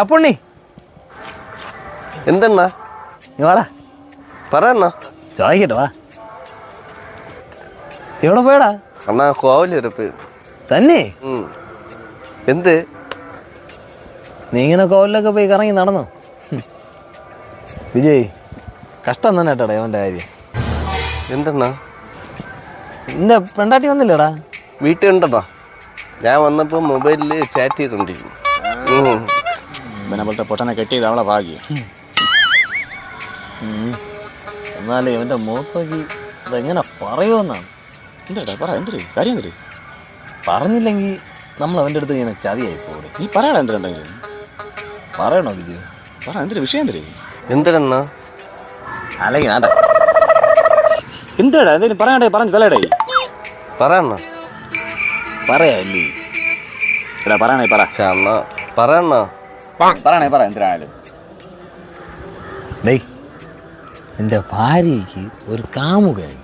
അപ്പുണ്ണി എന്തെണ്ണ? വാടാ. പറയണ്ണ ചോദിക്കട്ടെ വാ. എവിടെ പോയടാ? അണ്ണാ കോവലിരപ്പ് തന്നെ. എന്ത്? നീ ഇങ്ങനെ കോവിലൊക്കെ പോയി കറങ്ങി നടന്നു. വിജയ് കഷ്ടം തന്നെ കേട്ടോടാ അവന്റെ കാര്യം. എന്തെണ്ണ? നിന്റെ പെണ്ടാട്ടി വന്നില്ലടാ? വീട്ടിൽ ഉണ്ടണ്ണ ഞാൻ വന്നപ്പോൾ മൊബൈലിൽ ചാറ്റ് ചെയ്തോണ്ടിരിക്കും പോലത്തെ പൊട്ടനെ കെട്ടിയത് അവളെ ഭാഗ്യം. എന്നാലും ഇവന്റെ മുഖത്ത് നോക്കി ഇതെങ്ങനെ പറയുമെന്നാണ്. എന്താ പറ എന്തൊരു കാര്യം എന്തൊരു പറഞ്ഞില്ലെങ്കിൽ നമ്മൾ അവന്റെ അടുത്ത് ഇങ്ങനെ ചതിയായി പോകണം. നീ പറയടാ എന്തിനുണ്ടെങ്കിലും പറയണോ വിജയ് പറ എന്തൊരു വിഷയം എന്തൊരു എന്തിനാ? അല്ലെങ്കിൽ വേണ്ട എന്താടാ എന്തെങ്കിലും പറയാണ്ടേ പറഞ്ഞു തലേടേ. പറയണ്ണ പറയാല്ലേ? എടാ പറയണേ പറ. അണ്ണ പറയണ്ണ. പറയണേ പറ എന്തിനായാലും ഡേയ് നിന്റെ ഭാര്യയ്ക്ക് ഒരു കാമുകയുണ്ട്.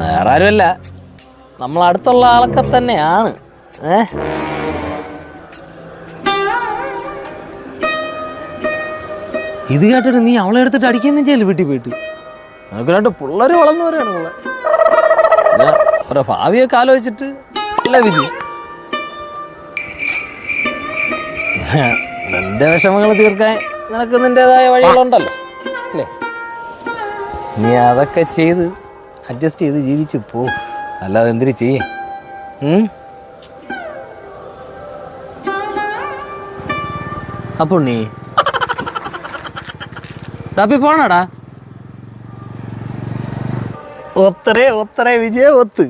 വേറെ ആരുമല്ല. നമ്മൾ അടുത്തുള്ള ആളൊക്കെ തന്നെയാണ്. ഏ? ഇത് കേട്ടിട്ട് നീ അവളെ എടുത്തിട്ട് അടിക്കുകയും ചെയ്യല്ലേ വീട്ടിൽ പോയിട്ട്? നമുക്ക് രണ്ട് പിള്ളേർ വളർന്നു വരെയാണ് പിള്ളേർ ഓരോ ഭാവിയൊക്കെ ആലോചിച്ചിട്ട് അല്ല വിധി. നിന്റെ വിഷമങ്ങൾ തീർക്കാൻ നിനക്ക് നിന്റെതായ വഴികളുണ്ടല്ലോ അല്ലേ? നീ അതൊക്കെ ചെയ്ത് അഡ്ജസ്റ്റ് ചെയ്ത് ജീവിച്ചു പോ. അല്ലാതെ എന്തിനു ചെയ്യേ? അപ്പോൾ നീ? തപ്പി പോണടാ. വിജയ ഒത്ത്.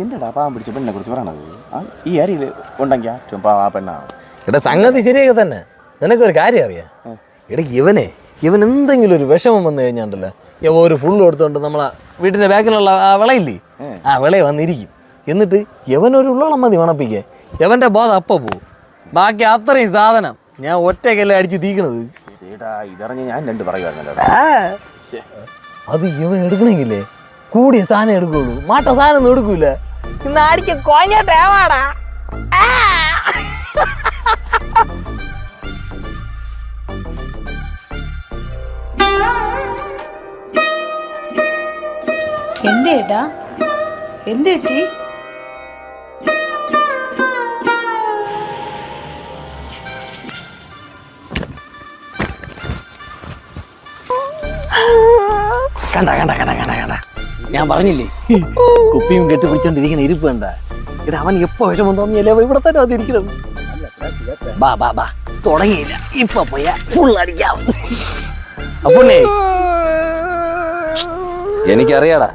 എന്താടാ പാവം പിടിച്ച പെണ്ണിനെ കുറിച്ച് പറയണത്? ഈ അരിയിൽ ഉണ്ടെങ്കിൽ ഏറ്റവും പാവം ആ പെണ്ണാണ്. എടാ സംഗതി ശരിയൊക്കെ തന്നെ. നിനക്കൊരു കാര്യം അറിയാം. എടാ ഇവനെ ഇവൻ എന്തെങ്കിലും ഒരു വിഷമം വന്നു കഴിഞ്ഞാണ്ടല്ലോ ഇവ ഒരു ഫുള്ള് കൊടുത്തോണ്ട് നമ്മളെ വീട്ടിന്റെ ബാക്കിലുള്ള ആ വിളയില്ലേ? ആ വിള വന്നിരിക്കും. എന്നിട്ട് ഇവനൊരു ഉള്ളോളം മതി വണപ്പിക്കേ യവന്റെ ബോധം അപ്പ പോവും. ബാക്കി അത്രയും സാധനം ഞാൻ ഒറ്റക്കല്ലേ അടിച്ച് തീക്കണത്. ഇതറിഞ്ഞ് ഞാൻ രണ്ട് പറയുമായിരുന്നല്ലോ അത് ഇവൻ എടുക്കണമെങ്കിലേ കൂടിയ സാധനം എടുക്കുള്ളൂ. മാട്ട സാധനം ഒന്നും എടുക്കൂല. ഇന്ന് അടിക്ക കോഞ്ഞാട്ടേവാടാ എന്തേട്ടാ എന്ത് കണ്ട കണ്ട കണ്ട കണ്ട കണ്ട. ഞാൻ പറഞ്ഞില്ലേ? കുപ്പിയും കെട്ടി പിടിച്ചോണ്ടിരിക്കുന്ന ഇരിപ്പ് കണ്ട. ഇത് അവൻ എപ്പോ വിഷമം തോന്നിയല്ലേ ഇവിടെ തന്നെ വന്നിരിക്കണം ബാ ബാ ബാ. തുടങ്ങിയില്ല. ഇപ്പൊ പോയാ ഫുൾ അടിക്കാം. അപ്പുണ്ണേ. എനിക്കറിയാടാ.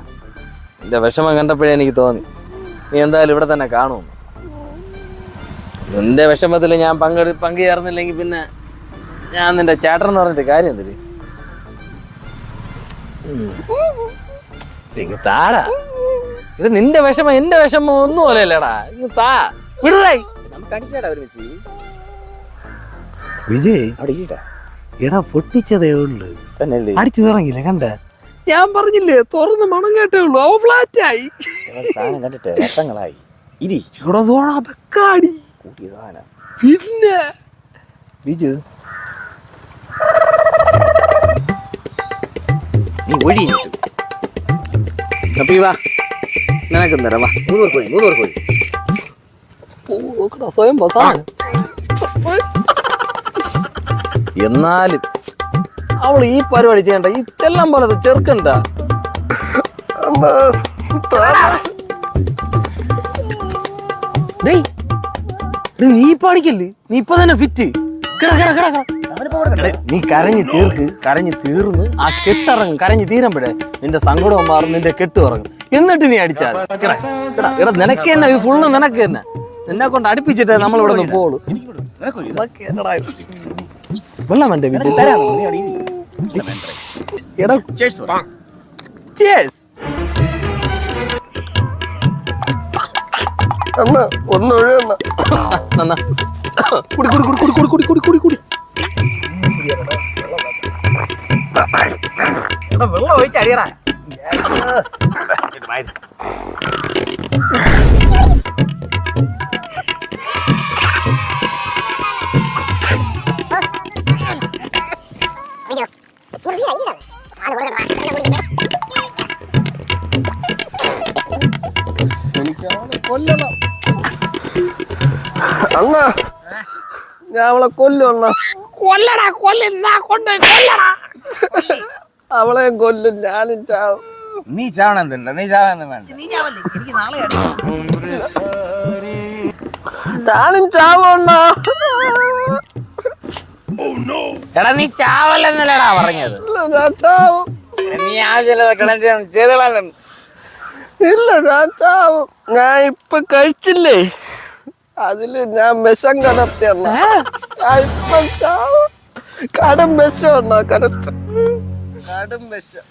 എന്റെ വിഷമം കണ്ടപ്പോഴേ എനിക്ക് തോന്നി. നീ എന്തായാലും ഇവിടെ തന്നെ കാണുമെന്ന് നിന്റെ വിഷമത്തിൽ ഞാൻ പങ്കെടു പങ്കുചേർന്നില്ലെങ്കിൽ പിന്നെ ഞാൻ നിന്റെ ചേട്ടൻ എന്ന് പറഞ്ഞിട്ട് കാര്യം എന്തിന്? ഇങ്ങ് താടാ. ഇത് നിന്റെ വിഷമം എന്റെ വിഷമം ഒന്നും പോലെയല്ലടാ ഇങ്ങ് താ. ഒരുമിച്ച്. വിജയ് എടാ പൊട്ടിച്ചതേ ഉള്ളു. അടിച്ചു തുടങ്ങിയില്ല കണ്ട? ഞാൻ പറഞ്ഞില്ലേ തുറന്ന് മണം കേട്ടേ ഉള്ളൂ. അവ ഫ്ലാറ്റ് ആയി സാധനം കണ്ടിട്ട് വർഷങ്ങളായി ഇരി. ഇവിടെ സാധനം. പിന്നെ? ബിജു നീ ഒഴിഞ്ഞിട്ട് അപ്പൊ ഈ വാ. നിനക്ക് തരാം വാ. മൂന്നൂർ കോഴി മൂന്നൂർ കോഴി. സ്വയം ബസാണ്. എന്നാലും അവൾ ഈ പരിപാടി ചെയ്യണ്ട ഈ ചെല്ലം പോലത്തെ ചെറുക്കണ്ട നീ പാടിക്കല്ലേ നീ ഇപ്പൊ തന്നെ ഫിറ്റ് കിട കിട കിട കിട. നീ കരഞ്ഞു തീർക്ക് കരഞ്ഞു തീർന്ന് ആ കെട്ടിറങ്ങും കരഞ്ഞു തീരുമ്പോഴേ നിന്റെ സങ്കടവും മാറും നിന്റെ കെട്ട് ഇറങ്ങും. എന്നിട്ട് നീ അടിച്ചാൽ കിട കിട കിട നിനക്ക് തന്നെ ഇത് ഫുള്ള് നിനക്ക് തന്നെ. നിന്നെ കൊണ്ട് അടുപ്പിച്ചിട്ടേ നമ്മൾ ഇവിടെ നിന്ന് പോളൂ. വെള്ളം വീട്ടിൽ തരാം എടാ. അണ്ണ. കുടി കുടി കുടി കുടി കുടി കുടി കുടി കുടി എടാ വെള്ളം ഒഴിച്ചടിയടാ കൊല്ലണം അണ്ണ ഞാൻ അവളെ കൊല്ലണം കൊല്ലടാ കൊല്ലാ കൊണ്ട് കൊല്ലടാ. അവളെ കൊല്ലും ഞാനും ചാവും. നീ ചാവണം നീ ചാവാന്ന് വേണ്ട. നീ എനിക്ക് നാളെ ഞാനും ചാവും അണ്ണ. എടാ നീ ചാവല്ലെന്നല്ലടാ പറഞ്ഞത്. ഇല്ല ഞാൻ ചാവും. നീ ആവശ്യമില്ലാതെ ചെയ്തോളാം. ഇല്ല ഞാൻ ചാവും. ഞാൻ ഇപ്പൊ കഴിച്ചില്ലേ? അതിൽ ഞാൻ വിഷം ചാവും കടും വിഷം അണ്ണ കലർത്ത കടും വിഷം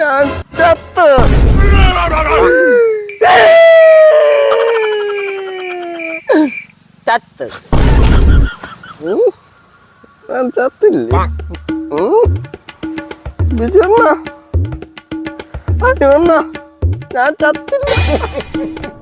ഞാൻ ചത്ത്. ചത്ത്. ഞാൻ ചത്തില്ലേ? ഉം. ബിജു അണ്ണ. അയ്യോ അണ്ണ. ഞാൻ ചത്തില്ല.